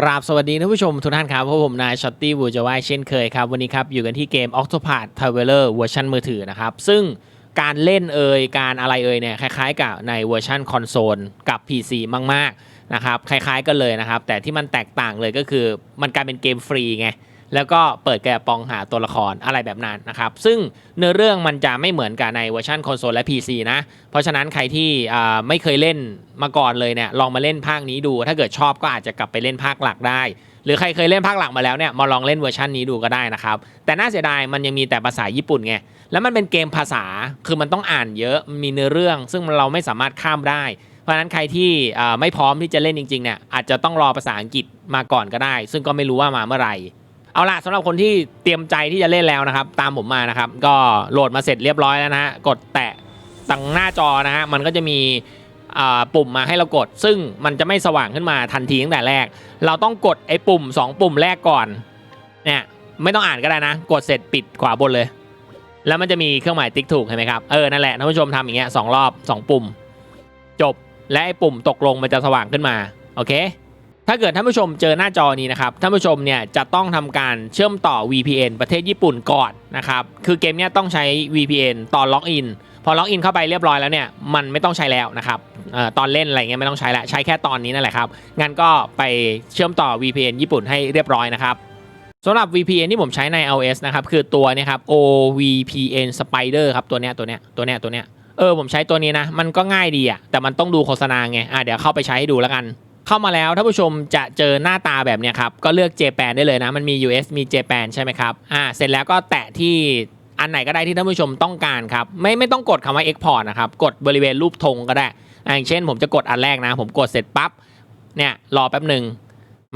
กราบสวัสดีท่านผู้ชมทุกท่านครับพบผมนายช็อตตี้บูจาวายเช่นเคยครับ วันนี้ครับอยู่กันที่เกม Octopath Traveler เวอร์ชันมือถือนะครับ ซึ่งการเล่นเอ่ยการอะไรเอ่ยเนี่ยคล้ายๆกับในเวอร์ชันคอนโซลกับ PC มากๆนะครับคล้ายๆกันเลยนะครับ แต่ที่มันแตกต่างเลยก็คือมันกลายเป็นเกมฟรีไง แล้วก็เปิดแกะปองหาตัวละครอะไรแบบนั้นนะครับ ซึ่งเนื้อเรื่องมันจะไม่เหมือนกับในเวอร์ชันคอนโซลและ PC นะ เพราะฉะนั้นใครที่ไม่เคยเล่นมาก่อนเลยเนี่ยลองมาเล่นภาคนี้ดู ถ้าเกิดชอบก็อาจจะกลับไปเล่นภาคหลักได้ หรือใครเคยเล่นภาคหลักมาแล้วเนี่ยมาลองเล่นเวอร์ชันนี้ดูก็ได้นะครับ แต่น่าเสียดายมันยังมีแต่ภาษาญี่ปุ่นไงแล้วมันเป็นเกมภาษาคือมันต้องอ่านเยอะมีเนื้อเรื่อง ซึ่งเราไม่สามารถข้ามได้เพราะฉะนั้นใครที่ไม่พร้อมที่จะเล่นจริงๆเนี่ยอาจจะต้องรอภาษาอังกฤษมาก่อนก็ได้ ซึ่งก็ไม่รู้ว่ามาเมื่อไหร่ เอาล่ะสำหรับคนที่เตรียมใจที่จะเล่นแล้วนะครับ ตามผมมานะครับ ก็โหลดมาเสร็จเรียบร้อยแล้วนะฮะกดแตะตั้งหน้าจอนะฮะมันก็จะมีปุ่มมาให้เรากด ซึ่งมันจะไม่สว่างขึ้นมาทันทีตั้งแต่แรก เราต้องกดไอ้ปุ่ม 2 ปุ่มแรกก่อนเนี่ยไม่ต้องอ่านก็ได้นะ กดเสร็จปิดขวาบนเลย แล้วมันจะมีเครื่องหมายติ๊กถูกเห็นไหมครับเออนั่นแหละท่านผู้ชมทำอย่างเงี้ยสองรอบสองปุ่ม จบและไอ้ปุ่มตกลงมันจะสว่างขึ้นมาโอเค ถ้าเกิดท่านผู้ชมเจอหน้าจอนี้นะครับท่านผู้ชมเนี่ยจะต้องทำการเชื่อมต่อ VPN ประเทศญี่ปุ่นก่อนนะครับคือเกมเนี้ยต้องใช้ VPN ตอนล็อกอินพอล็อกอินเข้าไปเรียบร้อยแล้วเนี่ยมันไม่ต้องใช้แล้วนะครับอตอนเล่นอะไรเงี้ยไม่ต้องใช้แล้ใช้แค่ตอนนี้นั่นแหละครับงั้นก็ไปเชื่อมต่อ VPN ญี่ปุ่นให้เรียบร้อยนะครับสำหรับ VPN ที่ผมใช้ใน iOS นะครับคือตัวนี้ครับ OVPN Spider ครับตัวเนี้ยตัวเนี้ยตัวเนี้ยตัวเนี้ยเออผมใช้ตัวนี้นะมันก็ง่ายดีอะแต่มันต้องดูโฆษณาไงอะเดี๋ยวเข้าไปใช้ให้ดูแล้วกัน เข้ามาแล้วท่านผู้ชมจะเจอหน้าตาแบบนี้ครับ ก็เลือก JPAN ได้เลยนะ มันมี US มี JPAN ใช่ไหมครับอ่าเสร็จแล้วก็แตะที่อันไหนก็ได้ที่ท่านผู้ชมต้องการครับ ไม่ไม่ต้องกดคำว่า Export นะครับ กดบริเวณรูปธงก็ได้อ่าอย่างเช่น ผมจะกดอันแรกนะ ผมกดเสร็จปั๊บเนี่ยรอแป๊บหนึ่ง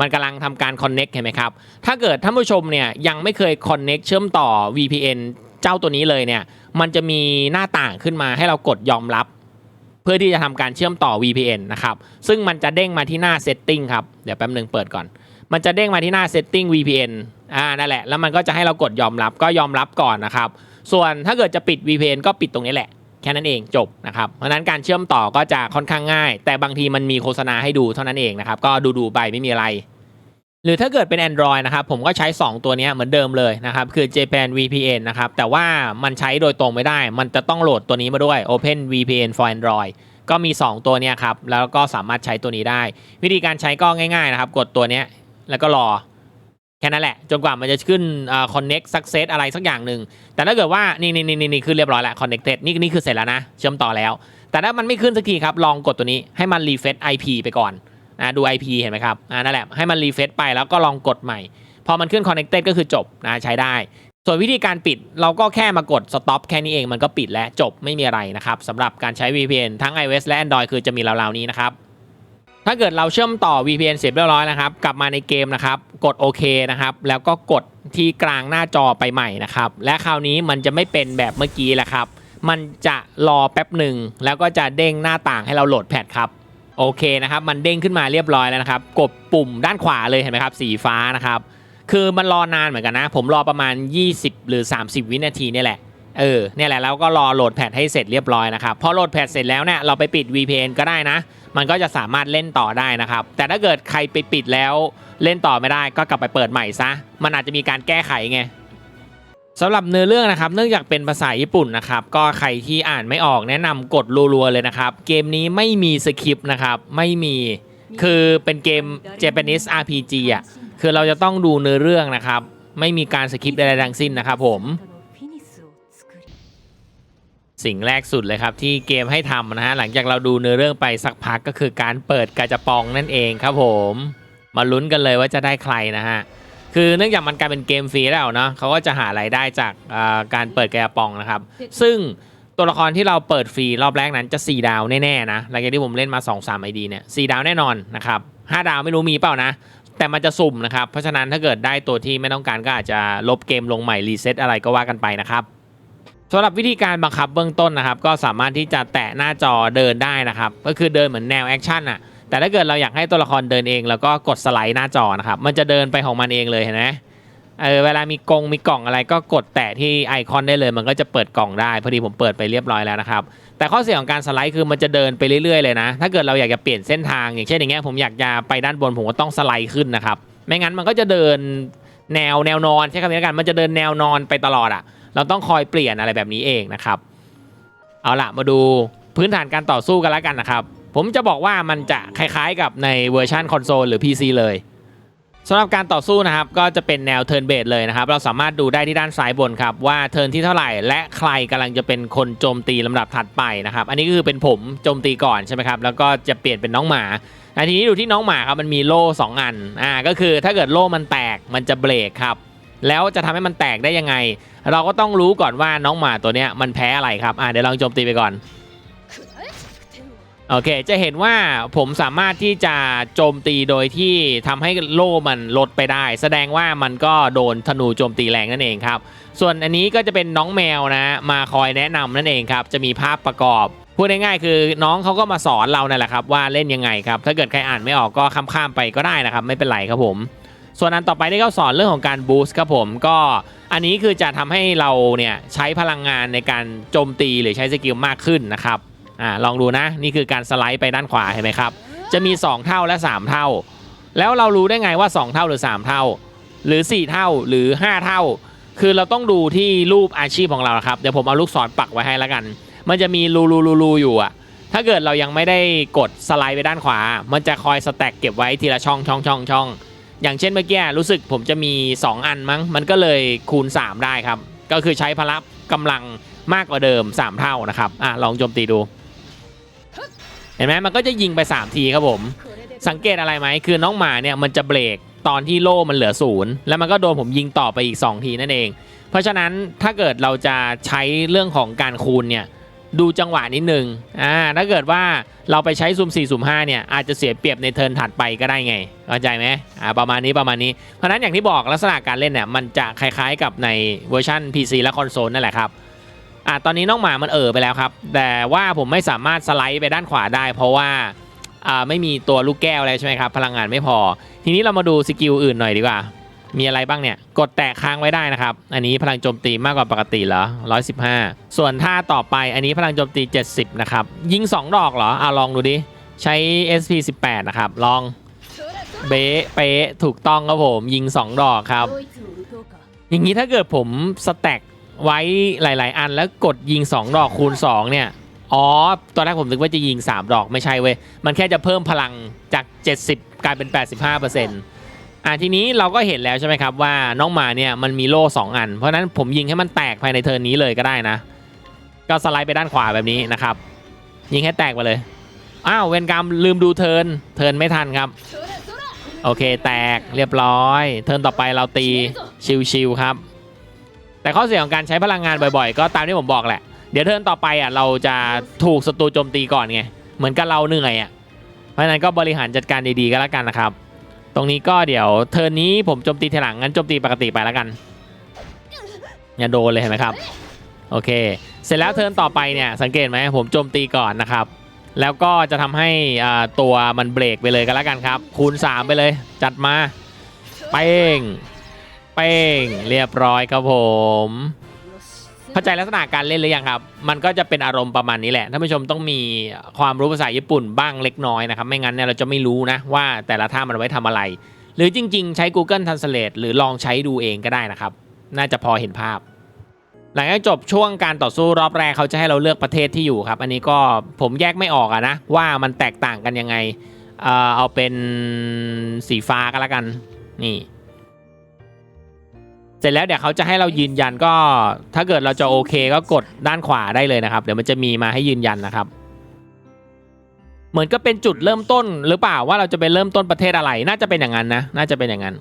มันกำลังทำการ connect เห็นไหมครับ ถ้าเกิดท่านผู้ชมเนี่ยยังไม่เคย connect เชื่อมต่อ VPN เจ้าตัวนี้เลยเนี่ย มันจะมีหน้าต่างขึ้นมาให้เรากดยอมรับ พื่อที่จะทำการเชื่อมต่อ VPN นะครับ ซึ่งมันจะเด้งมาที่หน้า setting ครับ เดี๋ยวแป๊บหนึ่งเปิดก่อน มันจะเด้งมาที่หน้า setting VPN อ่า นั่นแหละ แล้วมันก็จะให้เรากดยอมรับ ก็ยอมรับก่อนนะครับ ส่วนถ้าเกิดจะปิด VPN ก็ปิดตรงนี้แหละ แค่นั้นเองจบนะครับ เพราะฉะนั้นการเชื่อมต่อก็จะค่อนข้างง่าย แต่บางทีมันมีโฆษณาให้ดูเท่านั้นเองนะครับ ก็ดูๆไปไม่มีอะไร หรือถ้าเกิดเป็น Android นะครับผมก็ใช้ 2 ตัวนี้เหมือนเดิมเลยนะครับ คือ Japan VPN นะครับ แต่ว่ามันใช้โดยตรงไม่ได้ มันจะต้องโหลดตัวนี้มาด้วย Open VPN for Android ก็มี 2 ตัวนี้ครับ แล้วก็สามารถใช้ตัวนี้ได้ วิธีการใช้ก็ง่ายๆนะครับ กดตัวนี้แล้วก็รอ แค่นั้นแหละ จนกว่ามันจะขึ้นอ่า connect success อะไรสักอย่างหนึ่งแต่ถ้าเกิดว่านี่นี่นี่นี่ขึ้นเรียบร้อยแล้ว connected นี่นี่คือเสร็จแล้วนะ เชื่อมต่อแล้ว แต่ถ้ามันไม่ขึ้นสักทีครับลองกดตัวนี้ให้มัน refresh IP ไปก่อน นะดู IP เห็นไหมครับนั่นแหละให้มัน refresh ไปแล้วก็ลองกดใหม่ พอมันขึ้น connected ก็คือจบนะใช้ได้ ส่วนวิธีการปิดเราก็แค่มากด stop แค่นี้เองมันก็ปิดแล้วจบไม่มีอะไรนะครับสำหรับการใช้ VPN ทั้ง iOS และ Android คือจะมีราวๆนี้นะครับถ้าเกิดเราเชื่อมต่อ VPN เสร็จเรียบร้อยนะครับ กลับมาในเกมนะครับ กดโอเคนะครับ แล้วก็กดที่กลางหน้าจอไปใหม่นะครับ และคราวนี้มันจะไม่เป็นแบบเมื่อกี้แล้วครับ มันจะรอแป๊บหนึ่งแล้วก็จะเด้งหน้าต่างให้เราโหลดแพทครับ โอเคนะครับมันเด้งขึ้นมาเรียบร้อยแล้วนะครับ กดปุ่มด้านขวาเลยเห็นไหมครับ สีฟ้านะครับ คือมันรอนานเหมือนกันนะ ผมรอประมาณ 20 หรือ 30 วินาทีนี่แหละเออเนี่ยแหละแล้วก็รอโหลดแพทให้เสร็จเรียบร้อยนะครับพอโหลดแพทเสร็จแล้วเนี่ยเราไปปิด VPN ก็ได้นะ มันก็จะสามารถเล่นต่อได้นะครับ แต่ถ้าเกิดใครไปปิดแล้วเล่นต่อไม่ได้ก็กลับไปเปิดใหม่ซะ มันอาจจะมีการแก้ไขไง สำหรับเนื้อเรื่องนะครับเนื่องจากเป็นภาษาญี่ปุ่นนะครับก็ใครที่อ่านไม่ออกแนะนำกดรัวๆเลยนะครับ เกมนี้ไม่มีสคริปต์นะครับไม่มีคือเป็นเกม Japanese RPG อะคือเราจะต้องดูเนื้อเรื่องนะครับ ไม่มีการสคริปต์ใดๆทั้งสิ้นนะครับผม สิ่งแรกสุดเลยครับที่เกมให้ทำนะฮะหลังจากเราดูเนื้อเรื่องไปสักพักก็คือการเปิดกาจะปองนั่นเองครับผม มาลุ้นกันเลยว่าจะได้ใครนะฮะ คือเนื่องจากมันกลายเป็นเกมฟรีแล้วเนาะเขาก็จะหารายได้จากการเปิดกาจะปองนะครับ ซึ่งตัวละครที่เราเปิดฟรีรอบแรกนั้นจะ 4 ดาวแน่ๆนะหลังจากที่ผมเล่นมา 2-3 ID เนี่ยสดาวแน่นอนนะครับ5ดาวไม่รู้มีเปล่านะ แต่มันจะสุ่มนะครับ เพราะฉะนั้นถ้าเกิดได้ตัวที่ไม่ต้องการก็อาจจะลบเกมลงใหม่รีเซ็ตอะไรก็ว่ากันไปนะครับสำหรับวิธีการบังคับเบื้องต้นนะครับ ก็สามารถที่จะแตะหน้าจอเดินได้นะครับ ก็คือเดินเหมือนแนวแอคชั่นอะ แต่ถ้าเกิดเราอยากให้ตัวละครเดินเองแล้วก็กดสไลด์หน้าจอนะครับ มันจะเดินไปของมันเองเลยเห็นไหมเออเวลามีกงมีกล่องอะไรก็กดแตะที่ไอคอนได้เลย มันก็จะเปิดกล่องได้พอดีผมเปิดไปเรียบร้อยแล้วนะครับ แต่ข้อเสียของการสไลด์คือมันจะเดินไปเรื่อยๆเลยนะ ถ้าเกิดเราอยากจะเปลี่ยนเส้นทาง อย่างเช่นอย่างเงี้ยผมอยากจะไปด้านบนผมก็ต้องสไลด์ขึ้นนะครับ ไม่งั้นมันก็จะเดินแนวแนวนอนใช่คำนี้แล้วกันมันจะเดินแนวนอนไปตลอดอะ่ะ เราต้องคอยเปลี่ยนอะไรแบบนี้เองนะครับ เอาล่ะมาดูพื้นฐานการต่อสู้กันแล้วกันนะครับ ผมจะบอกว่ามันจะคล้ายๆกับในเวอร์ชันคอนโซลหรือ PC เลยสำหรับการต่อสู้นะครับก็จะเป็นแนวเทิร์นเบสเลยนะครับ เราสามารถดูได้ที่ด้านซ้ายบนครับ ว่าเทิร์นที่เท่าไหร่และใครกำลังจะเป็นคนโจมตีลำดับถัดไปนะครับ อันนี้ก็คือเป็นผมโจมตีก่อนใช่ไหมครับ แล้วก็จะเปลี่ยนเป็นน้องหมาอันทีนี้ดูที่น้องหมาครับมันมีโล่2อันอ่าก็คือถ้าเกิดโล่มันแตกมันจะเบรกครับ แล้วจะทำให้มันแตกได้ยังไง เราก็ต้องรู้ก่อนว่าน้องหมาตัวเนี้ยมันแพ้อะไรครับอ่าเดี๋ยวลองโจมตีไปก่อน โอเค จะเห็นว่าผมสามารถที่จะโจมตีโดยที่ทำให้โล่มันลดไปได้ แสดงว่ามันก็โดนธนูโจมตีแรงนั่นเองครับ ส่วนอันนี้ก็จะเป็นน้องแมวนะ มาคอยแนะนำนั่นเองครับ จะมีภาพประกอบ พูดง่ายๆคือน้องเขาก็มาสอนเรานั่นแหละครับ ว่าเล่นยังไงครับ ถ้าเกิดใครอ่านไม่ออกก็ข้ามๆไปก็ได้นะครับ ไม่เป็นไรครับผม ส่วนอันต่อไปที่เขาสอนเรื่องของการบูสต์ครับผมก็อันนี้คือจะทำให้เราเนี่ยใช้พลังงานในการโจมตีหรือใช้สกิลมากขึ้นนะครับ อ่าลองดูนะนี่คือการสไลด์ไปด้านขวาเห็นไหมครับ จะมี 2 เท่าและ 3 เท่า แล้วเรารู้ได้ไงว่า 2 เท่าหรือ 3 เท่า หรือ 4 เท่าหรือ 5 เท่า คือเราต้องดูที่รูปอาชีพของเราครับเดี๋ยวผมเอาลูกศรปักไว้ให้แล้วกัน มันจะมีรูรูรูรูอยู่อะถ้าเกิดเรายังไม่ได้กดสไลด์ไปด้านขวา มันจะคอยสแต็กเก็บไว้ทีละช่องช่องช่องช่องอย่างเช่นเมื่อกี้รู้สึกผมจะมี 2 อันมั้ง มันก็เลยคูณ 3 ได้ครับ ก็คือใช้พละกำลังมากกว่าเดิม 3 เท่านะครับอะลองโจมตีดู ห็นไหมมันก็จะยิงไป 3 ทีครับผม สังเกตอะไรไหมคือน้องหมาเนี่ยมันจะเบรกตอนที่โล่มันเหลือศูนย์แล้วมันก็โดนผมยิงต่อไปอีก 2 ทีนั่นเอง เพราะฉะนั้นถ้าเกิดเราจะใช้เรื่องของการคูณเนี่ยดูจังหวะนิดนึงอ่าถ้าเกิดว่าเราไปใช้ซุ่ม4ซุ่ม5เนี่ยอาจจะเสียเปรียบในเทิร์นถัดไปก็ได้ไงเข้าใจไหมอ่าประมาณนี้ประมาณนี้เพราะฉะนั้นอย่างที่บอกลักษณะการเล่นเนี่ยมันจะคล้ายๆกับในเวอร์ชัน PC และคอนโซลนั่นแหละครับ อะตอนนี้น้องหมามันเอ่อไปแล้วครับ แต่ว่าผมไม่สามารถสไลด์ไปด้านขวาได้ เพราะว่าอ่าไม่มีตัวลูกแก้วอะไรใช่ไหมครับ พลังงานไม่พอ ทีนี้เรามาดูสกิลอื่นหน่อยดีกว่า มีอะไรบ้างเนี่ย กดแตะค้างไว้ได้นะครับ อันนี้พลังโจมตีมากกว่าปกติเหรอ115 ส่วนท่าต่อไปอันนี้พลังโจมตี 70 นะครับ ยิง 2 ดอกเหรออะลองดูดิ ใช้ SP 18 นะครับ ลอง เบ๊ะเป๊ะถูกต้องครับผม ยิง 2 ดอกครับ อย่างนี้ถ้าเกิดผมสแต็ก ไว้หลาย ๆ อันแล้วกดยิง 2 ดอกคูณ 2 เนี่ย อ๋อ ตอนแรกผมนึกว่าจะยิง 3 ดอกไม่ใช่เว้ย มันแค่จะเพิ่มพลังจาก 70 กลายเป็น 85%อ่าทีนี้เราก็เห็นแล้วใช่ไหมครับว่าน้องหมาเนี่ยมันมีโล่ 2 อัน เพราะนั้นผมยิงให้มันแตกภายในเทิร์นนี้เลยก็ได้นะ ก็สไลด์ไปด้านขวาแบบนี้นะครับ ยิงให้แตกไปเลย อ้าวเวนกรรมลืมดูเทิร์นเทิร์นไม่ทันครับ โอเคแตกเรียบร้อย เทิร์นต่อไปเราตีชิวๆครับ แต่ข้อเสียของการใช้พลังงานบ่อยๆ ก็ตามที่ผมบอกแหละ เดี๋ยวเทิร์นต่อไปอะเราจะถูกศัตรูโจมตีก่อนไง เหมือนกับเราเหนื่อยอะ เพราะนั้นก็บริหารจัดการดีๆก็แล้วกันนะครับ ตรงนี้ก็เดี๋ยวเทิร์นนี้ผมโจมตีทีหลังงั้นโจมตีปกติไปแล้วกัน อย่าโดนเลยเห็นไหมครับ โอเค เสร็จแล้วเทิร์นต่อไปเนี่ยสังเกตไหมผมโจมตีก่อนนะครับ แล้วก็จะทำให้ตัวมันเบรกไปเลยก็แล้วกันครับ คูณ 3 ไปเลย จัดมา เป้ง ป้งเรียบร้อยครับผม เข้าใจลักษณะการเล่นหรือยังครับ มันก็จะเป็นอารมณ์ประมาณนี้แหละท่านผู้ชมต้องมีความรู้ภาษาญี่ปุ่นบ้างเล็กน้อยนะครับ ไม่งั้นเนี่ยเราจะไม่รู้นะว่าแต่ละท่ามันไว้ทำอะไร หรือจริง ๆ ใช้ Google Translate หรือลองใช้ดูเองก็ได้นะครับ น่าจะพอเห็นภาพ หลังจากจบช่วงการต่อสู้รอบแรกเขาจะให้เราเลือกประเทศที่อยู่ครับ อันนี้ก็ผมแยกไม่ออกอะนะว่ามันแตกต่างกันยังไงเอาเป็นสีฟ้าก็แล้วกันนี่ เสร็จแล้วเดี๋ยวเขาจะให้เรายืนยันก็ ถ้าเกิดเราจะโอเคก็กดด้านขวาได้เลยนะครับ เดี๋ยวมันจะมีมาให้ยืนยันนะครับ เหมือนก็เป็นจุดเริ่มต้นหรือเปล่าว่าเราจะไปเริ่มต้นประเทศอะไร น่าจะเป็นอย่างนั้นนะ น่าจะเป็นอย่างนั้น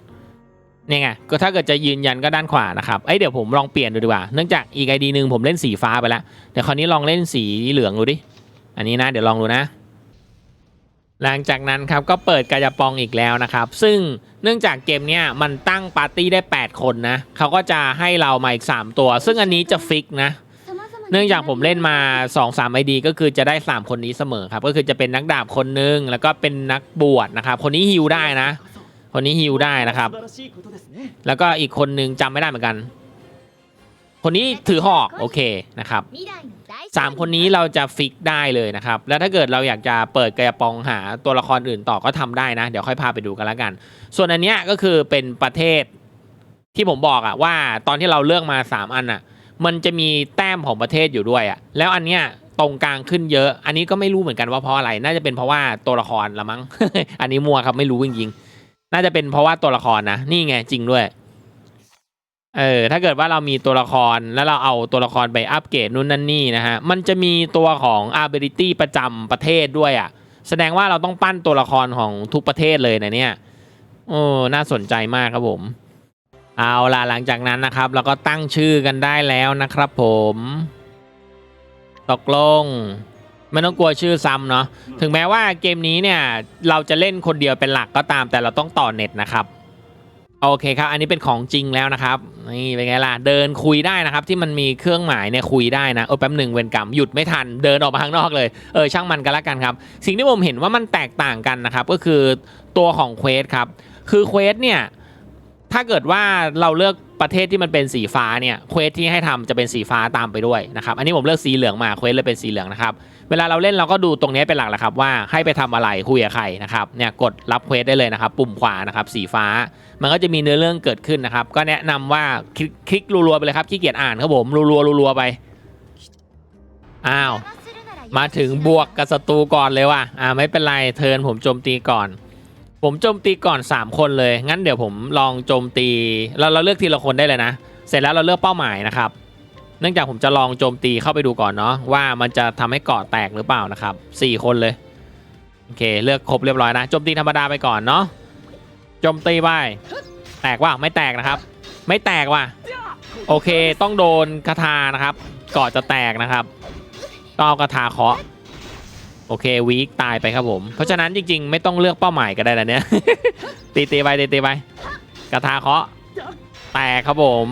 เนี่ยไงก็ถ้าเกิดจะยืนยันก็ด้านขวานะครับเอ้ยเดี๋ยวผมลองเปลี่ยนดูดีกว่าเนื่องจากอีกไอดีหนึ่งผมเล่นสีฟ้าไปแล้วเดี๋ยวคราวนี้ลองเล่นสีเหลืองดูดิอันนี้นะ เดี๋ยวลองดูนะ หลังจากนั้นครับก็เปิดกระยาปองอีกแล้วนะครับ ซึ่งเนื่องจากเกมเนี้ยมันตั้งปาร์ตี้ได้ 8 คนนะเขาก็จะให้เรามาอีก 3 ตัว ซึ่งอันนี้จะฟิกนะเนื่องจากผมเล่นมา 2 3ไอดีก็คือจะได้ 3 คนนี้เสมอครับ ก็คือจะเป็นนักดาบคนนึง แล้วก็เป็นนักบวชนะครับ คนนี้ฮิวได้นะ คนนี้ฮิวได้นะครับ แล้วก็อีกคนนึงจำไม่ได้เหมือนกัน คนนี้ถือหอกโอเคนะครับ สามคนนี้เราจะฟิกได้เลยนะครับ แล้วถ้าเกิดเราอยากจะเปิดกระปองหาตัวละครอื่นต่อก็ทำได้นะ เดี๋ยวค่อยพาไปดูกันละกัน ส่วนอันเนี้ยก็คือเป็นประเทศที่ผมบอกอะว่าตอนที่เราเลือกมา 3 อันอะมันจะมีแต้มของประเทศอยู่ด้วยอะแล้วอันเนี้ยตรงกลางขึ้นเยอะ อันนี้ก็ไม่รู้เหมือนกันว่าเพราะอะไร น่าจะเป็นเพราะว่าตัวละครละมั้ง อันนี้มัวครับไม่รู้จริงๆ น่าจะเป็นเพราะว่าตัวละครนะ นี่ไงจริงด้วย เออถ้าเกิดว่าเรามีตัวละครแล้วเราเอาตัวละครไปอัปเกรดนู่นนั่นนี่นะฮะมันจะมีตัวของ ability ประจำประเทศด้วยอะ่ะแสดงว่าเราต้องปั้นตัวละครของทุกประเทศเลยนะเนี่ยโอ้น่าสนใจมากครับผม เอาล่ะหลังจากนั้นนะครับ เราก็ตั้งชื่อกันได้แล้วนะครับผมตกลงไม่ต้องกลัวชื่อซ้ำเนาะถึงแม้ว่าเกมนี้เนี่ยเราจะเล่นคนเดียวเป็นหลักก็ตามแต่เราต้องต่อเน็ตนะครับ โอเคครับ อันนี้เป็นของจริงแล้วนะครับ นี่เป็นไงล่ะ เดินคุยได้นะครับ ที่มันมีเครื่องหมายเนี่ยคุยได้นะ เออแป๊บหนึ่งเวนกรรมหยุดไม่ทัน เดินออกมาข้างนอกเลย เออช่างมันกันละกันครับ สิ่งที่ผมเห็นว่ามันแตกต่างกันนะครับ ก็คือตัวของเควสครับ คือเควสเนี่ย ถ้าเกิดว่าเราเลือกประเทศที่มันเป็นสีฟ้าเนี่ย เควสที่ให้ทำจะเป็นสีฟ้าตามไปด้วยนะครับ อันนี้ผมเลือกสีเหลืองมา เควสเลยเป็นสีเหลืองนะครับ เวลาเราเล่นเราก็ดูตรงนี้เป็นหลักแหละครับว่าให้ไปทำอะไรคุยกับใครนะครับเนี่ยกดรับเควสได้เลยนะครับ ปุ่มขวานะครับสีฟ้า มันก็จะมีเนื้อเรื่องเกิดขึ้นนะครับ ก็แนะนำว่าคลิกคลิกรัวๆไปเลยครับขี้เกียจอ่านครับผมรัวๆรัวๆไปอ้าวมาถึงบวกกับศัตรูก่อนเลยว่ะอ่าไม่เป็นไรเทินผมโจมตีก่อน ผมโจมตีก่อน 3 คนเลย งั้นเดี๋ยวผมลองโจมตีเราเราเลือกทีละคนได้เลยนะ เสร็จแล้วเราเลือกเป้าหมายนะครับ เนื่องจากผมจะลองโจมตีเข้าไปดูก่อนเนาะว่ามันจะทำให้เกาะแตกหรือเปล่านะครับ 4 คนเลยโอเคเลือกครบเรียบร้อยนะโจมตีธรรมดาไปก่อนเนาะโจมตีไปแตกว่าไม่แตกนะครับ ไม่แตกว่ะโอเคต้องโดนคาถานะครับเกาะจะแตกนะครับต้องเอาคาถาเคาะโอเควีคตายไปครับผม เพราะฉะนั้นจริงๆ ไม่ต้องเลือกเป้าหมายก็ได้นะเนี่ยตีตีไปตีตีไปกระทาเคาะแตกครับผม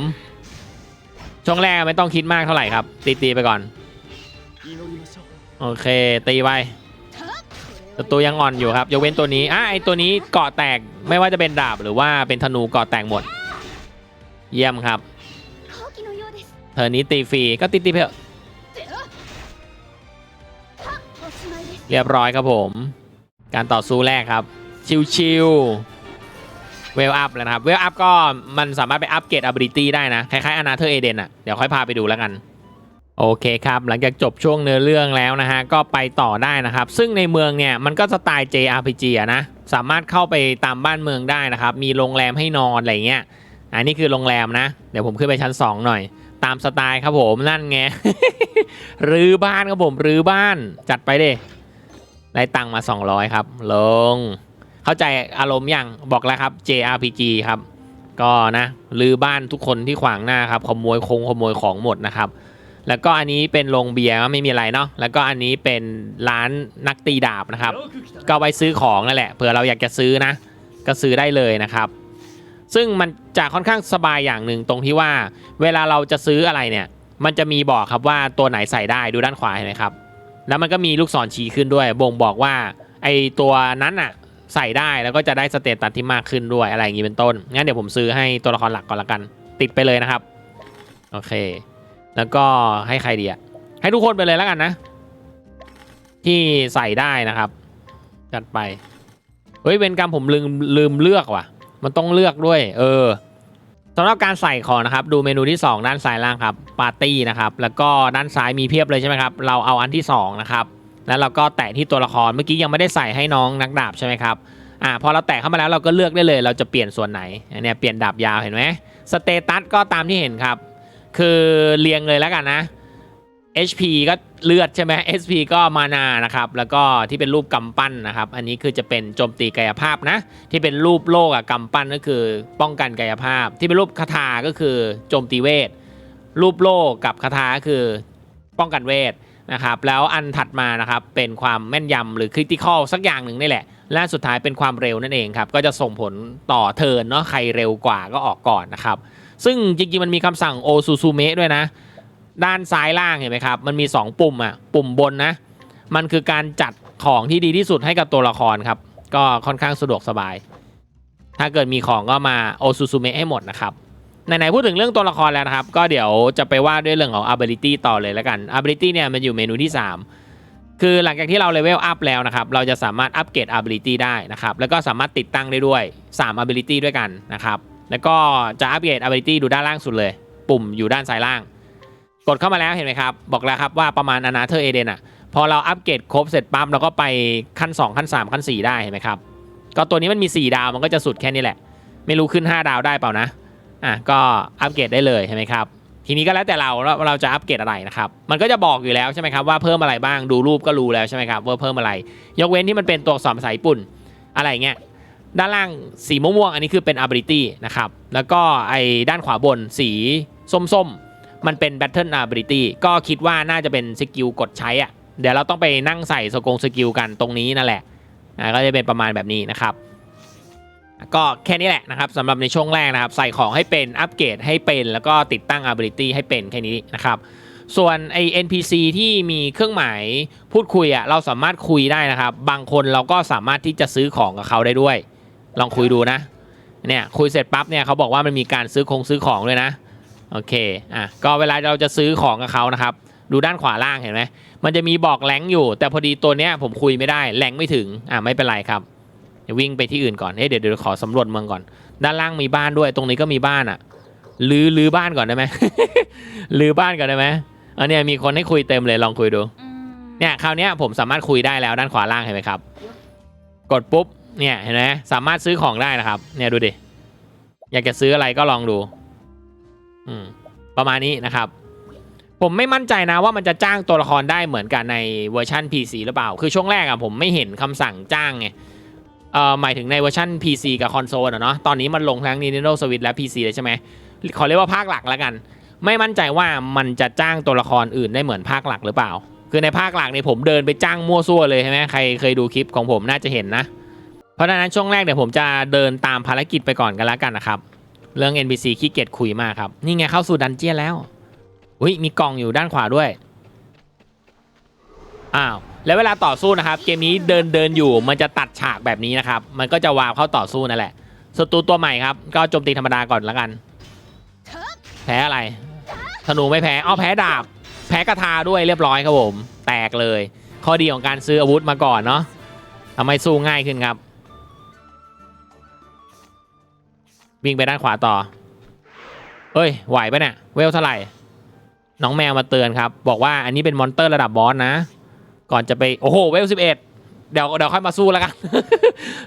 ช่วงแรกไม่ต้องคิดมากเท่าไหร่ครับ ตีตีไปก่อน โอเค ตีไปศัตรูยังอ่อนอยู่ครับยกเว้นตัวนี้อะไอตัวนี้เกาะแตกไม่ว่าจะเป็นดาบหรือว่าเป็นธนูเกาะแตกหมด เยี่ยมครับเธอนี้ตีฟรีก็ตีตีไปเถอเรียบร้อยครับผม การต่อสู้แรกครับ ชิวๆ เวลอัพแล้วนะครับ เวลอัพก็มันสามารถไปอัพเกรด ability ได้นะ คล้ายๆอนาเธอร์เอเดนอะ เดี๋ยวค่อยพาไปดูแล้วกัน โอเคครับ หลังจากจบช่วงเนื้อเรื่องแล้วนะฮะ ก็ไปต่อได้นะครับ ซึ่งในเมืองเนี่ย มันก็สไตล์ JRPG อะนะ สามารถเข้าไปตามบ้านเมืองได้นะครับ มีโรงแรมให้นอนอะไรเงี้ย อันนี้คือโรงแรมนะ เดี๋ยวผมขึ้นไปชั้น 2 หน่อย ตามสไตล์ครับผมนั่นไงรื้อบ้านครับผมรื้อบ้านจัดไปเด้ได้ตังค์มา 200 ครับ ลง เข้าใจอารมณ์ยังบอกแล้วครับ JRPG ครับ ก็นะรื้อบ้านทุกคนที่ขวางหน้าครับขโมยคงขโมยของหมดนะครับ แล้วก็อันนี้เป็นโรงเบียร์ไม่มีอะไรเนาะแล้วก็อันนี้เป็นร้านนักตีดาบนะครับ ก็ไว้ซื้อของนั่นแหละเผื่อเราอยากจะซื้อนะ ก็ซื้อได้เลยนะครับซึ่งมันจะค่อนข้างสบายอย่างหนึ่งตรงที่ว่า เวลาเราจะซื้ออะไรเนี่ย มันจะมีบอกครับว่าตัวไหนใส่ได้ดูด้านขวาเห็นไหมครับ แล้วมันก็มีลูกศรชี้ขึ้นด้วย บ่งบอกว่าไอตัวนั้นอะ ใส่ได้แล้วก็จะได้สเตตัสที่มากขึ้นด้วยอะไรอย่างนี้เป็นต้น งั้นเดี๋ยวผมซื้อให้ตัวละครหลักก่อนละกัน ติดไปเลยนะครับ โอเค แล้วก็ให้ใครดีอะให้ทุกคนไปเลยแล้วกันนะ ที่ใส่ได้นะครับ จัดไป เฮ้ยเวนกรรมผมลืมลืมเลือกว่ะ มันต้องเลือกด้วย เออสำหรับการใส่ของนะครับ ดูเมนูที่ 2 ด้านซ้ายล่างครับปาร์ตี้นะครับ แล้วก็ด้านซ้ายมีเพียบเลยใช่ไหมครับ เราเอาอันที่2นะครับ แล้วเราก็แตะที่ตัวละครเมื่อกี้ยังไม่ได้ใส่ให้น้องนักดาบใช่ไหมครับอ่าพอเราแตะเข้ามาแล้วเราก็เลือกได้เลย เราจะเปลี่ยนส่วนไหนอันนี้เปลี่ยนดาบยาวเห็นไหมสเตตัสก็ตามที่เห็นครับ คือเรียงเลยแล้วกันนะ HP ก็เลือดใช่ไหม SP ก็มานานะครับ แล้วก็ที่เป็นรูปกำปั้นนะครับ อันนี้คือจะเป็นโจมตีกายภาพนะ ที่เป็นรูปโลกอะกำปั้นก็คือป้องกันกายภาพ ที่เป็นรูปคาถาก็คือโจมตีเวท รูปโลกกับคาถาก็คือป้องกันเวท นะครับแล้วอันถัดมานะครับเป็นความแม่นยำหรือคริติคอลสักอย่างหนึ่งนี่แหละและสุดท้ายเป็นความเร็วนั่นเองครับก็จะส่งผลต่อเทินเนาะใครเร็วกว่าก็ออกก่อนนะครับซึ่งจริงๆมันมีคำสั่งโอซูซูเมะด้วยนะ ด้านซ้ายล่างเห็นไหมครับมันมี 2 ปุ่มอะปุ่มบนนะมันคือการจัดของที่ดีที่สุดให้กับตัวละครครับก็ค่อนข้างสะดวกสบาย ถ้าเกิดมีของก็มาโอซูซูเมะให้หมดนะครับ ไหนๆพูดถึงเรื่องตัวละครแล้วนะครับ ก็เดี๋ยวจะไปว่าด้วยเรื่องของ ability ต่อเลยแล้วกัน ability เนี่ยมันอยู่เมนูที่ 3 คือหลังจากที่เราเลเวลอัพแล้วนะครับ เราจะสามารถอัปเกรด ability ได้นะครับ แล้วก็สามารถติดตั้งได้ด้วย 3 ability ด้วยกันนะครับ แล้วก็จะอัปเกรด ability ดูด้านล่างสุดเลย ปุ่มอยู่ด้านซ้ายล่าง กดเข้ามาแล้วเห็นไหมครับ บอกแล้วครับว่าประมาณ a n a t h e r Eden อะ พอเราอัปเกรดครบเสร็จปั๊บเราก็ไปขั้น 2 ขั้น 3 ขั้น 4 ได้เห็นไหมครับ ก็ตัวนี้มันมี 4 ดาวมันก็จะสุดแค่นี้แหละ ไม่รู้ขึ้น 5 ดาวได้เปล่านะ อะก็อัปเกรดได้เลยใช่ไหมครับทีนี้ก็แล้วแต่เราว่าเราจะอัปเกรดอะไรนะครับมันก็จะบอกอยู่แล้วใช่ไหมครับว่าเพิ่มอะไรบ้างดูรูปก็รู้แล้วใช่ไหมครับว่าเพิ่มอะไร ยกเว้นที่มันเป็นตัวอักษรภาษาญี่ปุ่นอะไรเงี้ยด้านล่างสีม่วงๆอันนี้คือเป็น ability นะครับแล้วก็ไอ้ด้านขวาบนสีส้มๆ มันเป็น battle ability ก็คิดว่าน่าจะเป็นสกิลกดใช้อะเดี๋ยวเราต้องไปนั่งใส่สกงสกิลกันตรงนี้นั่นแหละอ่าก็จะเป็นประมาณแบบนี้นะครับ ก็แค่นี้แหละนะครับสำหรับในช่วงแรกนะครับ ใส่ของให้เป็นอัปเกรดให้เป็น แล้วก็ติดตั้ง ability ให้เป็นแค่นี้นะครับส่วนไอ NPC ที่มีเครื่องหมายพูดคุยอะเราสามารถคุยได้นะครับ บางคนเราก็สามารถที่จะซื้อของกับเขาได้ด้วย ลองคุยดูนะเนี่ยคุยเสร็จปั๊บเนี่ยเขาบอกว่ามันมีการซื้อคงซื้อของด้วยนะโอเคอะก็เวลาเราจะซื้อของกับเขานะครับ ดูด้านขวาล่างเห็นไหมมันจะมีบอกแหลงอยู่ แต่พอดีตัวเนี้ยผมคุยไม่ได้แหลงไม่ถึงอะไม่เป็นไรครับ ววิ่งไปที่อื่นก่อนเฮ้ยเดี๋ยวเดี๋ยวขอสำรวจเมืองก่อน ด้านล่างมีบ้านด้วย ตรงนี้ก็มีบ้านอะลื้อลื้อบ้านก่อนได้ไหมลื้อบ้านก่อนได้ไหมอันเนี้ยมีคนให้คุยเต็มเลยลองคุยดู เนี่ยคราวเนี้ยผมสามารถคุยได้แล้วด้านขวาล่างเห็นไหมครับ กดปุ๊บ เนี่ยเห็นไหมสามารถซื้อของได้นะครับ เนี่ยดูดิ อยากจะซื้ออะไรก็ลองดู อืม ประมาณนี้นะครับ ผมไม่มั่นใจนะว่ามันจะจ้างตัวละครได้เหมือนกันในเวอร์ชัน PC หรือเปล่า คือช่วงแรกอะผมไม่เห็นคำสั่งจ้างไง เอ่อหมายถึงในเวอร์ชัน PC กับคอนโซลอะเนาะตอนนี้มันลงทั้ง Nintendo Switch และ PC เลยใช่ไหมขอเรียกว่าภาคหลักแล้วกัน ไม่มั่นใจว่ามันจะจ้างตัวละครอื่นได้เหมือนภาคหลักหรือเปล่า คือในภาคหลักเนี่ยผมเดินไปจ้างมั่วซั่วเลยใช่ไหมใครเคยดูคลิปของผมน่าจะเห็นนะ เพราะฉะนั้นช่วงแรกเดี๋ยวผมจะเดินตามภารกิจไปก่อนกันแล้วกันนะครับเรื่อง NPC ขี้เกียจคุยมากครับนี่ไงเข้าสู่ดันเจียนแล้วอุ้ยมีกล่องอยู่ด้านขวาด้วยอ้าว แล้วเวลาต่อสู้นะครับ เกมนี้เดินเดินอยู่มันจะตัดฉากแบบนี้นะครับ มันก็จะวาวเข้าต่อสู้นั่นแหละศัตรูตัวใหม่ครับ ก็โจมตีธรรมดาก่อนแล้วกัน แพ้อะไรธนูไม่แพ้อ้อแพ้ดาบ แพ้กระทาด้วยเรียบร้อยครับผม แตกเลย ข้อดีของการซื้ออาวุธมาก่อนเนาะทำให้สู้ง่ายขึ้นครับ วิ่งไปด้านขวาต่อเฮ้ย ไหวปะเนี่ย เวลเท่าไหร่ น้องแมวมาเตือนครับ บอกว่าอันนี้เป็นมอนเตอร์ระดับบอสนะ ก่อนจะไปโอ้โหเวลสิบเอ็ดเดี๋ยวเดี๋ยวค่อยมาสู้แล้วกัน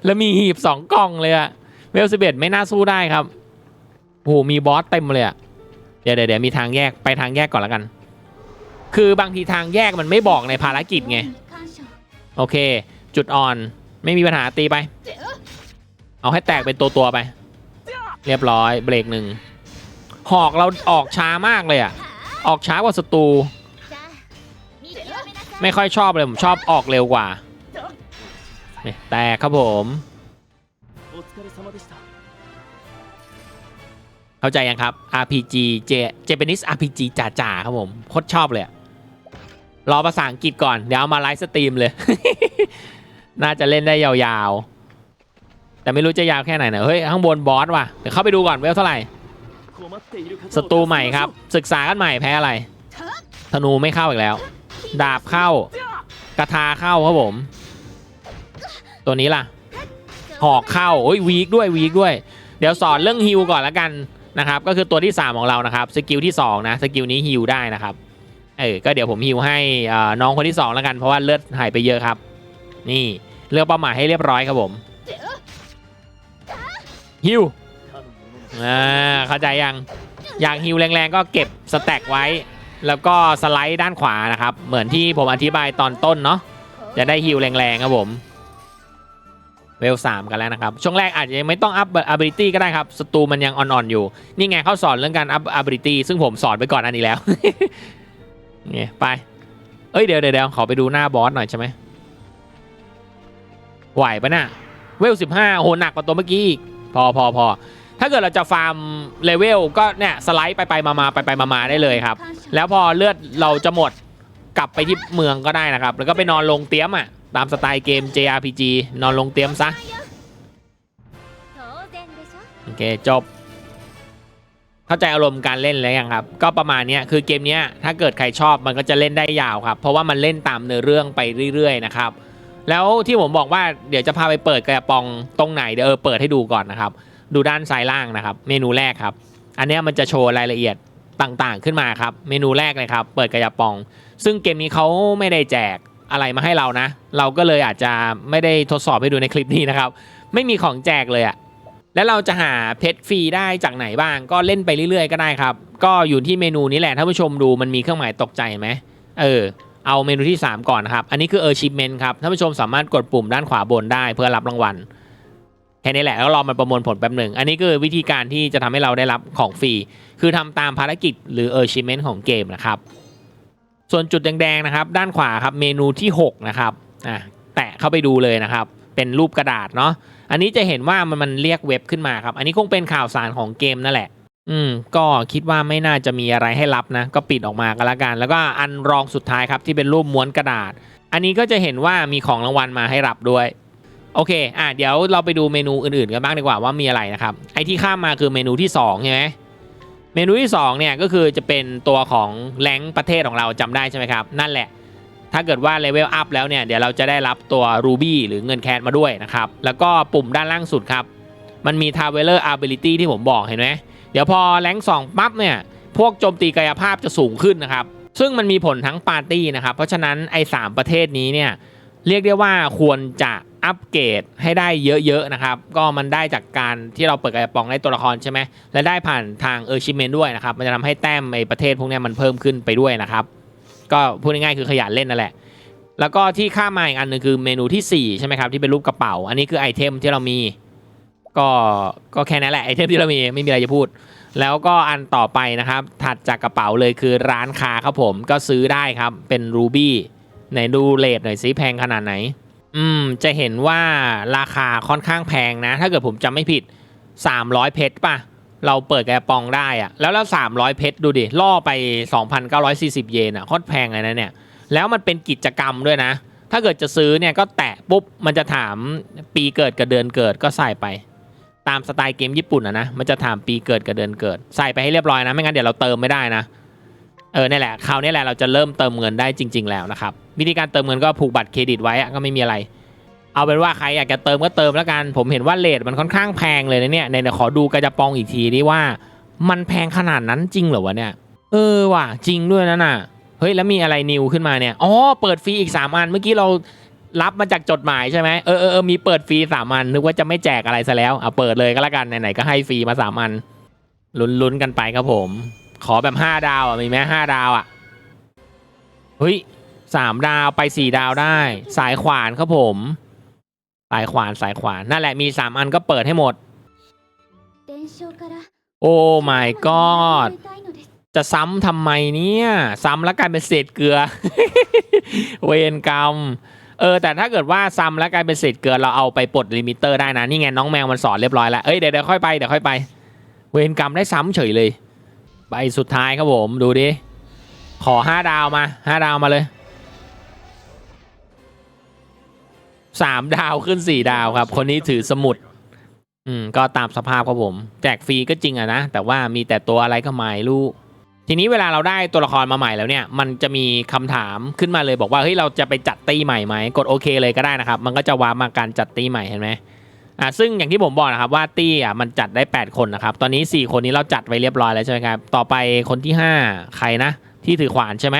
แล้วมีหีบสองกล่องเลยอะเวลสิบเอ็ดไม่น่าสู้ได้ครับโอ้โหมีบอสเต็มเลยอะเดี๋ยวเดี๋ยวมีทางแยกไปทางแยกก่อนแล้วกัน คือบางทีทางแยกมันไม่บอกในภารกิจไง โอเค จุดอ่อนไม่มีปัญหาตีไป เอาให้แตกเป็นตัวตัวไป เรียบร้อยเบรกหนึ่งหอกเราออกช้ามากเลยอะออกช้ากว่าศัตรู ไม่ค่อยชอบเลย ผมชอบออกเร็วกว่าแต่ครับผม เข้าใจยังครับ RPG เจเจเปนิส RPG จ่าๆครับผมโคตรชอบเลยรอภาษาอังกฤษก่อน เดี๋ยวมาไลฟ์สตรีมเลย น่าจะเล่นได้ยาวๆ แต่ไม่รู้จะยาวแค่ไหนนะเฮ้ย ข้างบนบอสว่ะ เดี๋ยวเข้าไปดูก่อนเวลเท่าไหร่ศัตรูใหม่ครับ ศึกษากันใหม่แพ้อะไร ธนูไม่เข้าอีกแล้ว ดาบเข้ากระทาเข้าครับผม ตัวนี้ล่ะ หอกเข้าโอ้ยวีคด้วยวีคด้วย เดี๋ยวสอนเรื่องฮิวก่อนละกันนะครับ ก็คือตัวที่ 3 ของเรานะครับสกิลที่2นะสกิลนี้ฮิวได้นะครับเออก็เดี๋ยวผมฮิวให้น้องคนที่2แล้วกันเพราะว่าเลือดหายไปเยอะครับ นี่เลือกเป้าหมายให้เรียบร้อยครับผมฮิวอ่าเข้าใจยัง อยากฮิวแรงๆก็เก็บสแต็กไว้ แล้วก็สไลด์ด้านขวานะครับ เหมือนที่ผมอธิบายตอนต้นเนาะจะได้ฮิวแรงๆครับผมเวลสามกันแล้วนะครับ ช่วงแรกอาจจะยังไม่ต้องอัพ ability ก็ได้ครับศัตรูมันยังอ่อนๆอยู่ นี่ไงเขาสอนเรื่องการอัพ ability ซึ่งผมสอนไปก่อนอันนี้แล้วนี่ไป เอ้ยเดี๋ยวเดี๋ยวขอไปดูหน้าบอสหน่อยใช่ไหมไหวปะน่ะเวลสิบห้าโหหนักกว่าตัวเมื่อกี้อีกพอพอพอ ถ้าเกิดเราจะฟาร์มเลเวลก็เนี่ยสไลด์ไปไปมามาไปไปมามาได้เลยครับ แล้วพอเลือดเราจะหมดกลับไปที่เมืองก็ได้นะครับ แล้วก็ไปนอนลงเตี้ยมอะตามสไตล์เกม JRPG นอนลงเตี้ยมซะโอเคจบ เข้าใจอารมณ์การเล่นแล้วยังครับ ก็ประมาณนี้คือเกมนี้ถ้าเกิดใครชอบมันก็จะเล่นได้ยาวครับ เพราะว่ามันเล่นตามเนื้อเรื่องไปเรื่อยๆนะครับแล้วที่ผมบอกว่าเดี๋ยวจะพาไปเปิดกระป๋องตรงไหนเดี๋ยวเออเปิดให้ดูก่อนนะครับ ดูด้านซ้ายล่างนะครับ เมนูแรกครับ อันนี้มันจะโชว์รายละเอียดต่างๆ ขึ้นมาครับ เมนูแรกเลยครับ เปิดกระยาปอง ซึ่งเกมนี้เขาไม่ได้แจกอะไรมาให้เรานะ เราก็เลยอาจจะไม่ได้ทดสอบให้ดูในคลิปนี้นะครับ ไม่มีของแจกเลยอะแล้วเราจะหาเพชรฟรีได้จากไหนบ้าง ก็เล่นไปเรื่อยๆ ก็ได้ครับ ก็อยู่ที่เมนูนี้แหละท่านผู้ชมดูมันมีเครื่องหมายตกใจไหมเออ เอาเมนูที่ 3 ก่อนนะครับ อันนี้คือ achievement ครับท่านผู้ชมสามารถกดปุ่มด้านขวาบนได้เพื่อรับรางวัล แค่นี้แหละแล้วรอมันประมวลผลแป๊บหนึ่งอันนี้คือวิธีการที่จะทำให้เราได้รับของฟรี คือทำตามภารกิจหรือ achievement ของเกมนะครับ ส่วนจุดแดงๆนะครับ ด้านขวาครับเมนูที่ 6 นะครับอะแตะเข้าไปดูเลยนะครับ เป็นรูปกระดาษเนาะอันนี้จะเห็นว่ามันมันเรียกเว็บขึ้นมาครับ อันนี้คงเป็นข่าวสารของเกมนั่นแหละ อืม ก็คิดว่าไม่น่าจะมีอะไรให้รับนะ ก็ปิดออกมาก็แล้วกัน แล้วก็อันรองสุดท้ายครับที่เป็นรูปม้วนกระดาษ อันนี้ก็จะเห็นว่ามีของรางวัลมาให้รับด้วย โอเค อะ เดี๋ยวเราไปดูเมนูอื่นๆกันบ้างดีกว่าว่ามีอะไรนะครับ ไอที่ข้ามมาคือเมนูที่2ใช่ไหมเมนูที่2เนี่ยก็คือจะเป็นตัวของแรงประเทศของเราจำได้ใช่ไหมครับ นั่นแหละ ถ้าเกิดว่าเลเวลอัพแล้วเนี่ยเดี๋ยวเราจะได้รับตัวรูบี้หรือเงินแคสมาด้วยนะครับ แล้วก็ปุ่มด้านล่างสุดครับ มันมี Traveler Ability ที่ผมบอกเห็นไหมเดี๋ยวพอแรงสองปั๊บเนี่ยพวกโจมตีกายภาพจะสูงขึ้นนะครับ ซึ่งมันมีผลทั้งปาร์ตี้นะครับ เพราะฉะนั้นไอ้สามประเทศนี้เนี่ยเรียกได้ว่าควรจะ อัปเกรดให้ได้เยอะๆนะครับ ก็มันได้จากการที่เราเปิดกระป๋องได้ตัวละครใช่ไหมและได้ผ่านทางเออร์ชิเมนด้วยนะครับ มันจะทำให้แต้มไอ้ประเทศพวกนี้มันเพิ่มขึ้นไปด้วยนะครับ ก็พูดง่ายๆคือขยันเล่นนั่นแหละ แล้วก็ที่ข้ามมาอีกอันหนึงคือเมนูที่ 4 ใช่ไหมครับ ที่เป็นรูปกระเป๋า อันนี้คือไอเทมที่เรามี ก็ก็แค่นั้นแหละไอเทมที่เรามีไม่มีอะไรจะพูด แล้วก็อันต่อไปนะครับ ถัดจากกระเป๋าเลยคือร้านค้าครับผมก็ซื้อได้ครับเป็นรูบี้ไหนดูเลทหน่อยซิแพงขนาดไหน อืม จะเห็นว่าราคาค่อนข้างแพงนะ ถ้าเกิดผมจำไม่ผิด 300 เพชรป่ะ เราเปิดแกระปองได้อะแล้วแล้ว 300 เพชรดูดิ ล่อไป 2,940 เยนอะคตรแพงเลยนะเนี่ย แล้วมันเป็นกิจกรรมด้วยนะ ถ้าเกิดจะซื้อเนี่ยก็แตะปุ๊บ มันจะถามปีเกิดกับเดือนเกิดก็ใส่ไป ตามสไตล์เกมญี่ปุ่นอะนะ มันจะถามปีเกิดกับเดือนเกิด ใส่ไปให้เรียบร้อยนะ ไม่งั้นเดี๋ยวเราเติมไม่ได้นะ เออนี่แหละคราวนี้แหละเราจะเริ่มเติมเงินได้จริง ๆ แล้วนะครับวิธีการเติมเงินก็ผูกบัตรเครดิตไว้ก็ไม่มีอะไร เอาเป็นว่าใครอยากจะเติมก็เติมแล้วกัน ผมเห็นว่าเลทมันค่อนข้างแพงเลยนะเนี่ยในขอดูกระจะปองอีกทีดิว่า มันแพงขนาดนั้นจริงเหรอวะเนี่ยเออว่ะจริงด้วยนะน่ะเฮ้ยแล้วมีอะไรนิวขึ้นมาเนี่ยอ๋อเปิดฟรีอีก 3 อันเมื่อกี้เรารับมาจากจดหมายใช่ไหมเออเออเออมีเปิดฟรีสามอันนึกว่าจะไม่แจกอะไรซะแล้วเอาเปิดเลยก็แล้วกันไหนๆก็ให้ฟรีมาสามอันลุ้นๆกันไปครับผม ขอแบบห้าดาวอะมีไหมห้าดาวอะเฮ้ยสามดาวไปสี่ดาวได้ สายขวานครับผม สายขวานสายขวานนั่นแหละมีสามอันก็เปิดให้หมด โอ้ my god จะซ้ำทำไมเนี่ย ซ้ำแล้วกลายเป็นเศษเกลือ เวรกรรม เออ แต่ถ้าเกิดว่าซ้ำแล้วกลายเป็นเศษเกลือเราเอาไปปลดลิมิเตอร์ได้นะ นี่ไงน้องแมวมันสอนเรียบร้อยแล้ว เอ้ยเดี๋ยวเดี๋ยวค่อยไปเดี๋ยวค่อยไป เวรกรรมได้ซ้ำเฉยเลย ใบสุดท้ายครับผมดูดิ ขอห้าดาวมาห้าดาวมาเลยสามดาวขึ้นสี่ดาวครับ คนนี้ถือสมุด อืม ก็ตามสภาพครับผม แจกฟรีก็จริงอะนะ แต่ว่ามีแต่ตัวอะไรก็ไม่รู้ทีนี้เวลาเราได้ตัวละครมาใหม่แล้วเนี่ย มันจะมีคำถามขึ้นมาเลยบอกว่าเฮ้ยเราจะไปจัดตีใหม่ไหมกดโอเคเลยก็ได้นะครับ มันก็จะวาร์มาการจัดตีใหม่เห็นไหม อ่าซึ่งอย่างที่ผมบอกนะครับว่าตีอะมันจัดได้ 8 คนนะครับ ตอนนี้ 4 คนนี้เราจัดไว้เรียบร้อยแล้วใช่ไหมครับ ต่อไปคนที่ 5 ใครนะ ที่ถือขวานใช่ไหม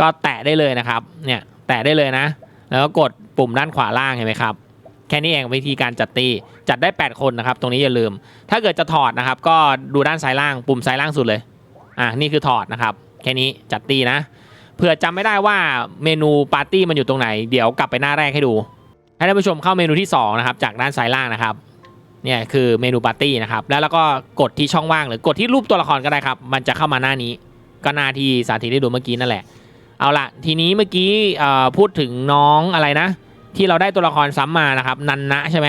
ก็แตะได้เลยนะครับ เนี่ยแตะได้เลยนะ แล้วก็กดปุ่มด้านขวาล่างเห็นไหมครับ แค่นี้เองวิธีการจัดตีจัดได้ 8 คนนะครับ ตรงนี้อย่าลืม ถ้าเกิดจะถอดนะครับ ก็ดูด้านซ้ายล่าง ปุ่มซ้ายล่างสุดเลย อะนี่คือถอดนะครับ แค่นี้จัดตีนะ เผื่อจำไม่ได้ว่าเมนูปาร์ตี้มันอยู่ตรงไหน เดี๋ยวกลับไปหน้าแรกให้ดู ให้ท่านผู้ชมเข้าเมนูที่2นะครับจากด้านซ้ายล่างนะครับเนี่ยคือเมนูปาร์ตี้นะครับแล้วเราก็กดที่ช่องว่างหรือกดที่รูปตัวละครก็ได้ครับ มันจะเข้ามาหน้านี้ ก็หน้าที่สาธิตได้ดูเมื่อกี้นั่นแหละ เอาละทีนี้เมื่อกี้พูดถึงน้องอะไรนะ ที่เราได้ตัวละครซ้ำมานะครับนันนะใช่ไหม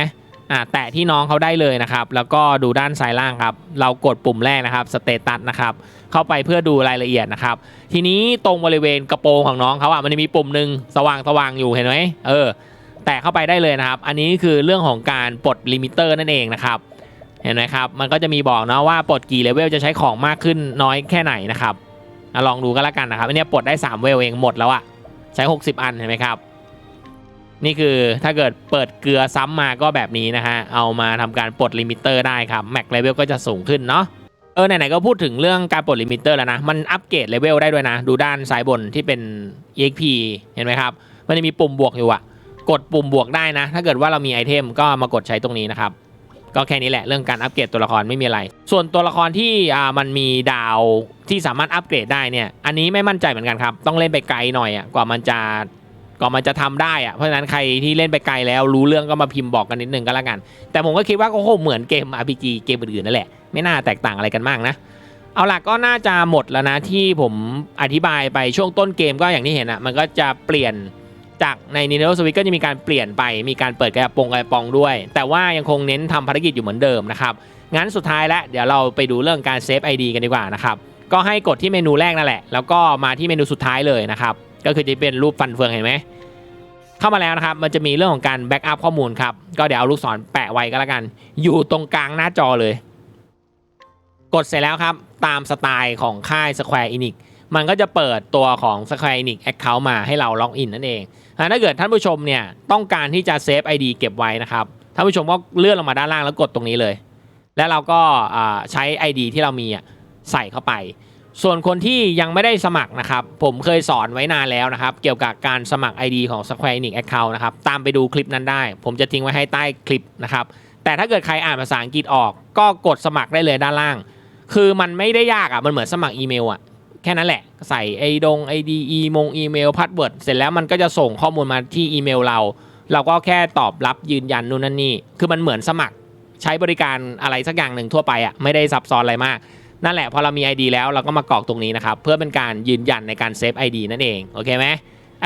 อ่าแตะที่น้องเขาได้เลยนะครับ แล้วก็ดูด้านซ้ายล่างครับ เรากดปุ่มแรกนะครับสเตตัสนะครับ เข้าไปเพื่อดูรายละเอียดนะครับ ทีนี้ตรงบริเวณกระโปรงของน้องเขาอะมันจะมีปุ่มหนึ่งสว่างสว่างอยู่เห็นไหมเออ ตะเข้าไปได้เลยนะครับ อันนี้คือเรื่องของการปลดลิมิเตอร์นั่นเองนะครับเห็นไหมครับมันก็จะมีบอกนะว่าปลดกี่เลเวลจะใช้ของมากขึ้นน้อยแค่ไหนนะครับอลองดูก็แล้วกันนะครับอันนี้ปลดได้3เวลเองหมดแล้วอะใช้ 60 อันเห็นไหมครับ นี่คือถ้าเกิดเปิดเกลือซ้ำมาก็แบบนี้นะฮะเอามาทำการปลดลิมิเตอร์ได้ครับแม็กเลเวลก็จะสูงขึ้นเนาะเออไหนๆก็พูดถึงเรื่องการปลดลิมิเตอร์แล้วนะ มันอัปเกรดเลเวลได้ด้วยนะ ดูด้านซ้ายบนที่เป็น EXP เห็นไหมครับ มันจะมีปุ่มบวกอยู่อะ กดปุ่มบวกได้นะ ถ้าเกิดว่าเรามีไอเทมก็มากดใช้ตรงนี้นะครับ ก็แค่นี้แหละเรื่องการอัปเกรดตัวละครไม่มีอะไร ส่วนตัวละครที่มันมีดาวที่สามารถอัปเกรดได้เนี่ยอันนี้ไม่มั่นใจเหมือนกันครับ ต้องเล่นไปไกลหน่อยอะกว่ามันจะก่อนมันจะทำได้อะเพราะฉะนั้นใครที่เล่นไปไกลแล้วรู้เรื่องก็มาพิมพ์บอกกันนิดนึงก็แล้วกัน แต่ผมก็คิดว่าก็คงเหมือนเกม RPG เกมอื่นๆนั่นแหละ ไม่น่าแตกต่างอะไรกันมากนะ เอาล่ะก็น่าจะหมดแล้วนะที่ผมอธิบายไปช่วงต้นเกมก็อย่างที่เห็นอะมันก็จะเปลี่ยน จากใน Nintendo Switch ก็จะมีการเปลี่ยนไป มีการเปิดกระปงกระปองด้วย แต่ว่ายังคงเน้นทำภารกิจอยู่เหมือนเดิมนะครับ งั้นสุดท้ายแล้วเดี๋ยวเราไปดูเรื่องการเซฟ ID กันดีกว่านะครับ ก็ให้กดที่เมนูแรกนั่นแหละ แล้วก็มาที่เมนูสุดท้ายเลยนะครับ ก็คือจะเป็นรูปฟันเฟืองเห็นไหม เข้ามาแล้วนะครับ มันจะมีเรื่องของการแบ็กอัพข้อมูลครับ ก็เดี๋ยวเอาลูกศรแปะไว้ก็แล้วกัน อยู่ตรงกลางหน้าจอเลย กดเสร็จแล้วครับ ตามสไตล์ของค่าย Square Enix มันก็จะเปิดตัวของ Square Enix Account มาให้เราล็อกอินนั่นเองถ้าเกิดท่านผู้ชมเนี่ยต้องการที่จะเซฟ ID เก็บไว้นะครับท่านผู้ชมก็เลื่อนลงมาด้านล่างแล้วกดตรงนี้เลย แล้วเราก็ใช้ ID ที่เรามีอะใส่เข้าไป ส่วนคนที่ยังไม่ได้สมัครนะครับ ผมเคยสอนไว้นานแล้วนะครับ เกี่ยวกับการสมัคร ID ของ Square Enix Account นะครับ ตามไปดูคลิปนั้นได้ ผมจะทิ้งไว้ให้ใต้คลิปนะครับ แต่ถ้าเกิดใครอ่านภาษาอังกฤษออก ก็กดสมัครได้เลยด้านล่าง คือมันไม่ได้ยากอะ มันเหมือนสมัครอีเมลอะ ค่นั้นแหละ ใส่ไอดงไอดีอีมงอีเมลพาสเวิร์ดเสร็จแล้วมันก็จะส่งข้อมูลมาที่อีเมลเรา เราก็แค่ตอบรับยืนยันนู่นนั่นนี่ คือมันเหมือนสมัครใช้บริการอะไรสักอย่างหนึ่งทั่วไปอะไม่ได้ซับซ้อนอะไรมาก นั่นแหละพอเรามี ID แล้วเราก็มากรอกตรงนี้นะครับเพื่อเป็นการยืนยันในการเซฟ ID นั่นเองโอเคไหม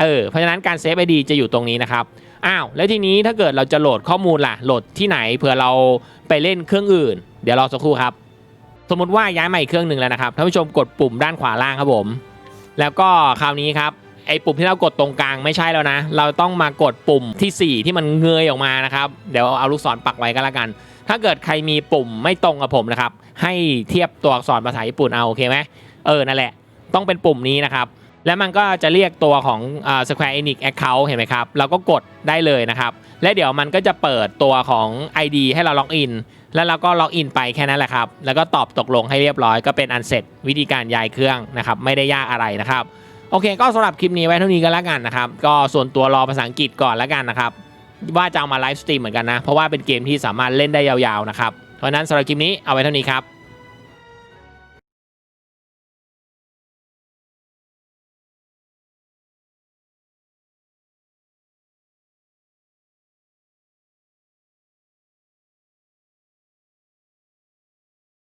เออเพราะฉะนั้นการเซฟ ID จะอยู่ตรงนี้นะครับอ้าวแล้วทีนี้ถ้าเกิดเราจะโหลดข้อมูลล่ะโหลดที่ไหนเผื่อเราไปเล่นเครื่องอื่น เดี๋ยวรอสักครู่ครับ สมมติว่าย้ายมาอีกเครื่องหนึ่งแล้วนะครับท่านผู้ชมกดปุ่มด้านขวาล่างครับผม แล้วก็คราวนี้ครับไอ้ปุ่มที่เรากดตรงกลางไม่ใช่แล้วนะ เราต้องมากดปุ่มทีสี่ 4 ที่มันเงยออกมานะครับ เดี๋ยวเอาลูกศรปักไว้ก็แล้วกัน ถ้าเกิดใครมีปุ่มไม่ตรงกับผมนะครับ ให้เทียบตัวอักษรภาษาญี่ปุ่นเอาโอเคไหมเออนั่นแหละ ต้องเป็นปุ่มนี้นะครับ แล้วมันก็จะเรียกตัวของอ Square Enix Account เห็นไหมครับ เราก็กดได้เลยนะครับ และเดี๋ยวมันก็จะเปิดตัวของ ID ให้เราล็อกอิน แล้วเราก็ล็อกอินไปแค่นั้นแหละครับ แล้วก็ตอบตกลงให้เรียบร้อยก็เป็นอันเสร็จวิธีการย้ายเครื่องนะครับ ไม่ได้ยากอะไรนะครับ โอเค ก็สำหรับคลิปนี้ไว้เท่านี้ก็แล้วกันนะครับ ก็ส่วนตัวรอภาษาอังกฤษก่อนแล้วกันนะครับ ว่าจะเอามาไลฟ์สตรีมเหมือนกันนะ เพราะว่าเป็นเกมที่สามารถเล่นได้ยาวๆนะครับ เพราะนั้นสำหรับคลิปนี้เอาไว้เท่านี้ครับ